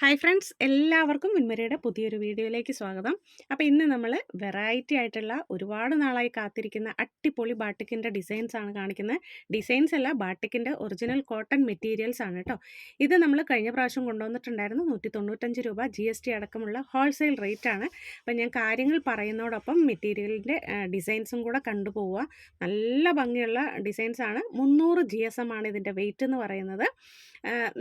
Hi friends എല്ലാവർക്കും മുൻമരയുടെ പുതിയൊരു വീഡിയോയിലേക്ക് സ്വാഗതം. അപ്പോൾ ഇന്ന് നമ്മൾ വെറൈറ്റി ആയിട്ടുള്ള ഒരുപാട് നാളായി കാത്തിരിക്കുന്ന അട്ടിപ്പൊളി ബാട്ടിക്കിന്റെ ഡിസൈൻസ് ആണ് കാണിക്കുന്നത്. ഡിസൈൻസ് അല്ല ബാട്ടിക്കിന്റെ ഒറിജിനൽ കോട്ടൺ മെറ്റീരിയൽസ് ആണ് കേട്ടോ ഇത് നമ്മൾ കഴിഞ്ഞ പ്രാവശ്യം കൊണ്ടുവന്നിട്ടുണ്ടായിരുന്നു നൂറ്റി തൊണ്ണൂറ്റഞ്ച് രൂപ ജി എസ് ടി അടക്കമുള്ള ഹോൾസെയിൽ റേറ്റ് ആണ്. അപ്പോൾ ഞാൻ കാര്യങ്ങൾ പറയുന്നതോടൊപ്പം മെറ്റീരിയലിന്റെ ഡിസൈൻസും കൂടെ കണ്ടുപോവുക. നല്ല ഭംഗിയുള്ള ഡിസൈൻസ് ആണ്. മുന്നൂറ് ജി എസ് എം ആണ് ഇതിന്റെ വെയിറ്റ് എന്ന് പറയുന്നത്.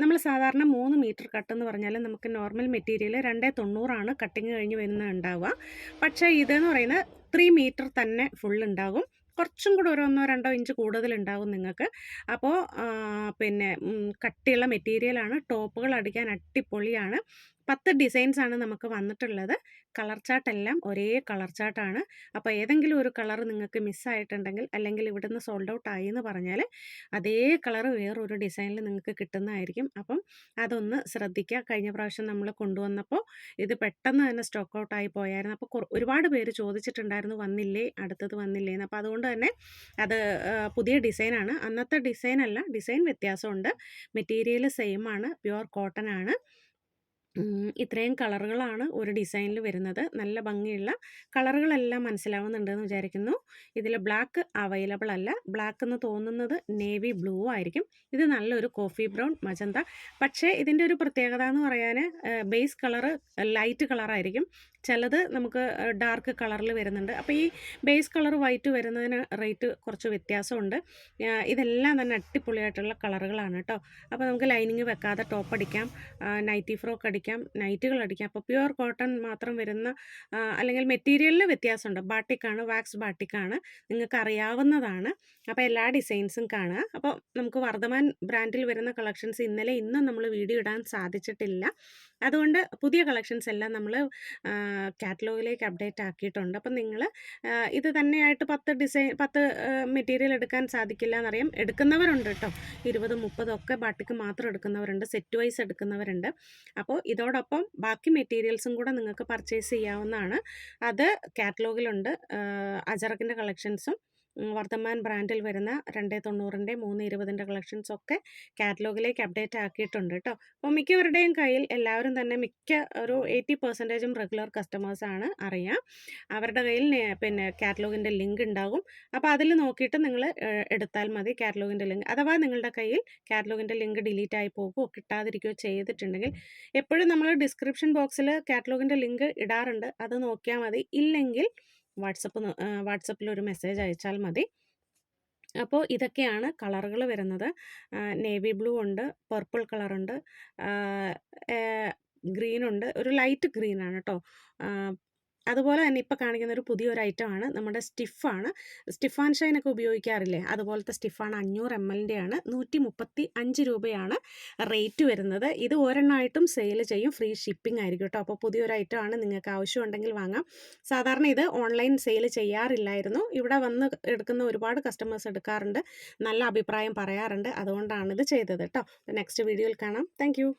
നമ്മൾ സാധാരണ മൂന്ന് മീറ്റർ കട്ട് എന്ന് പറഞ്ഞാൽ നമുക്ക് നോർമൽ മെറ്റീരിയൽ രണ്ടേ തൊണ്ണൂറാണ് കട്ടിങ് കഴിഞ്ഞ് വരുന്നത് ഉണ്ടാവുക. പക്ഷേ ഇതെന്ന് പറയുന്നത് ത്രീ മീറ്റർ തന്നെ ഫുൾ ഉണ്ടാകും. കുറച്ചും കൂടെ ഒരു ഒന്നോ രണ്ടോ ഇഞ്ച് കൂടുതൽ ഉണ്ടാകും നിങ്ങൾക്ക്. അപ്പോൾ പിന്നെ കട്ടിയുള്ള മെറ്റീരിയലാണ് ടോപ്പുകൾ അടിക്കാൻ അടിപൊളിയാണ്. പത്ത് ഡിസൈൻസ് ആണ് നമുക്ക് വന്നിട്ടുള്ളത്. കളർ ചാർട്ടെല്ലാം ഒരേ കളർ ചാർട്ടാണ് അപ്പോൾ ഏതെങ്കിലും ഒരു കളർ നിങ്ങൾക്ക് മിസ്സായിട്ടുണ്ടെങ്കിൽ അല്ലെങ്കിൽ ഇവിടുന്ന് സോൾഡ് ഔട്ട് ആയി എന്ന് പറഞ്ഞാൽ അതേ കളർ വേറൊരു ഡിസൈനിൽ നിങ്ങൾക്ക് കിട്ടുന്നതായിരിക്കും. അപ്പം അതൊന്ന് ശ്രദ്ധിക്കുക. കഴിഞ്ഞ പ്രാവശ്യം നമ്മൾ കൊണ്ടുവന്നപ്പോൾ ഇത് പെട്ടെന്ന് തന്നെ സ്റ്റോക്ക് ഔട്ട് ആയി പോയായിരുന്നു. അപ്പോൾ ഒരുപാട് പേര് ചോദിച്ചിട്ടുണ്ടായിരുന്നു വന്നില്ലേ അടുത്തത് വന്നില്ലേന്ന് അപ്പോൾ അതുകൊണ്ട് തന്നെ അത് പുതിയ ഡിസൈനാണ് അന്നത്തെ ഡിസൈനല്ല ഡിസൈൻ വ്യത്യാസമുണ്ട്. മെറ്റീരിയൽ സെയിം ആണ് പ്യുവർ കോട്ടൺ ആണ്. ഇത്രയും കളറുകളാണ് ഒരു ഡിസൈനിൽ വരുന്നത്. നല്ല ഭംഗിയുള്ള കളറുകളെല്ലാം മനസ്സിലാവുന്നുണ്ടെന്ന് വിചാരിക്കുന്നു. ഇതിൽ ബ്ലാക്ക് അവൈലബിൾ അല്ല. ബ്ലാക്ക് എന്ന് തോന്നുന്നത് നേവി ബ്ലൂ ആയിരിക്കും. ഇത് നല്ലൊരു കോഫി ബ്രൗൺ മജന്ത. പക്ഷേ ഇതിന്റെ ഒരു പ്രത്യേകത എന്ന് പറയാൻ ബേസ് കളറ് ലൈറ്റ് കളറായിരിക്കും. ചിലത് നമുക്ക് ഡാർക്ക് കളറിൽ വരുന്നുണ്ട്. അപ്പോൾ ഈ ബേസ് കളർ വൈറ്റ് വരുന്നതിന് റേറ്റ് കുറച്ച് വ്യത്യാസമുണ്ട്. ഇതെല്ലാം തന്നെ അടിപൊളിയായിട്ടുള്ള കളറുകളാണ് കേട്ടോ. അപ്പോൾ നമുക്ക് ലൈനിങ് വെക്കാതെ ടോപ്പ് അടിക്കാം. നൈറ്റി ഫ്രോക്ക് അടിക്കാം. നൈറ്റുകൾ അടിക്കാം. അപ്പോൾ പ്യുവർ കോട്ടൺ മാത്രം വരുന്ന അല്ലെങ്കിൽ മെറ്റീരിയലിൽ വ്യത്യാസമുണ്ട്. ബാട്ടിക്കാണ് വാക്സ് ബാട്ടിക്കാണ് നിങ്ങൾക്ക് അറിയാവുന്നതാണ്. അപ്പോൾ എല്ലാ ഡിസൈൻസും കാണുക. അപ്പോൾ നമുക്ക് വർദ്ധമാൻ ബ്രാൻഡിൽ വരുന്ന കളക്ഷൻസ് ഇന്നലെ ഇന്നും നമ്മൾ വീഡിയോ ഇടാൻ സാധിച്ചിട്ടില്ല. അതുകൊണ്ട് പുതിയ കളക്ഷൻസ് എല്ലാം നമ്മൾ കാറ്റലോഗിലേക്ക് അപ്ഡേറ്റ് ആക്കിയിട്ടുണ്ട്. അപ്പം നിങ്ങൾ ഇത് തന്നെയായിട്ട് പത്ത് ഡിസൈൻ പത്ത് മെറ്റീരിയൽ എടുക്കാൻ സാധിക്കില്ല എന്നറിയാം. എടുക്കുന്നവരുണ്ട് കേട്ടോ. ഇരുപതും മുപ്പതും ഒക്കെ ബാട്ടിക്ക് മാത്രം എടുക്കുന്നവരുണ്ട്. Set vice എടുക്കുന്നവരുണ്ട്. അപ്പോൾ ഇതോടൊപ്പം ബാക്കി മെറ്റീരിയൽസും കൂടെ നിങ്ങൾക്ക് പർച്ചേസ് ചെയ്യാവുന്നതാണ്. അത് കാറ്റലോഗിലുണ്ട്. അജറക്കിന്റെ കളക്ഷൻസും വർദ്ധമാൻ ബ്രാൻഡിൽ വരുന്ന രണ്ടേ തൊണ്ണൂറിന്റെ മൂന്ന് ഇരുപതിന്റെ കളക്ഷൻസ് ഒക്കെ കാറ്റലോഗിലേക്ക് അപ്ഡേറ്റ് ആക്കിയിട്ടുണ്ട് കേട്ടോ. അപ്പോൾ മിക്കവരുടെയും കയ്യിൽ എല്ലാവരും തന്നെ മിക്ക ഒരു എയ്റ്റി പെർസെന്റേജും റെഗുലർ കസ്റ്റമേഴ്സാണ് അറിയാം. അവരുടെ കയ്യിൽ പിന്നെ കാറ്റലോഗിന്റെ ലിങ്ക് ഉണ്ടാകും. അപ്പോൾ അതിൽ നോക്കിയിട്ട് നിങ്ങൾ എടുത്താൽ മതി കാറ്റലോഗിന്റെ ലിങ്ക്. അഥവാ നിങ്ങളുടെ കയ്യിൽ കാറ്റലോഗിന്റെ ലിങ്ക് ഡിലീറ്റ് ആയി പോകുമോ കിട്ടാതിരിക്കുകയോ ചെയ്തിട്ടുണ്ടെങ്കിൽ എപ്പോഴും നമ്മൾ ഡിസ്ക്രിപ്ഷൻ ബോക്സിൽ കാറ്റലോഗിന്റെ ലിങ്ക് ഇടാറുണ്ട്. അത് നോക്കിയാൽ മതി. ഇല്ലെങ്കിൽ വാട്സപ്പ് വാട്സപ്പിൽ ഒരു മെസ്സേജ് അയച്ചാൽ മതി. അപ്പോൾ ഇതൊക്കെയാണ് കളറുകൾ വരുന്നത്. നേവി ബ്ലൂ ഉണ്ട് പർപ്പിൾ കളറുണ്ട് ഗ്രീനുണ്ട് ഒരു ലൈറ്റ് ഗ്രീനാണ് കേട്ടോ അതുപോലെ തന്നെ ഇപ്പോൾ കാണിക്കുന്ന ഒരു പുതിയൊരു ഐറ്റം ആണ്. നമ്മുടെ സ്റ്റിഫാണ് സ്റ്റിഫ് ആൻഡ് ഷൈൻ ഒക്കെ ഉപയോഗിക്കാറില്ലേ? അതുപോലത്തെ സ്റ്റിഫാണ് അഞ്ഞൂറ് എം എല്ലിന്റെ ആണ്. നൂറ്റി മുപ്പത്തി അഞ്ച് രൂപയാണ് റേറ്റ് വരുന്നത്. ഇത് ഒരെണ്ണമായിട്ടും സെയിൽ ചെയ്യും. ഫ്രീ ഷിപ്പിംഗ് ആയിരിക്കും കേട്ടോ അപ്പോൾ പുതിയൊരു ഐറ്റം ആണ്. നിങ്ങൾക്ക് ആവശ്യമുണ്ടെങ്കിൽ വാങ്ങാം. സാധാരണ ഇത് ഓൺലൈൻ സെയിൽ ചെയ്യാറില്ലായിരുന്നു. ഇവിടെ വന്ന് എടുക്കുന്ന ഒരുപാട് കസ്റ്റമേഴ്സ് എടുക്കാറുണ്ട്. നല്ല അഭിപ്രായം പറയാറുണ്ട്. അതുകൊണ്ടാണ് ഇത് ചെയ്തത് കേട്ടോ നെക്സ്റ്റ് വീഡിയോയിൽ കാണാം. താങ്ക്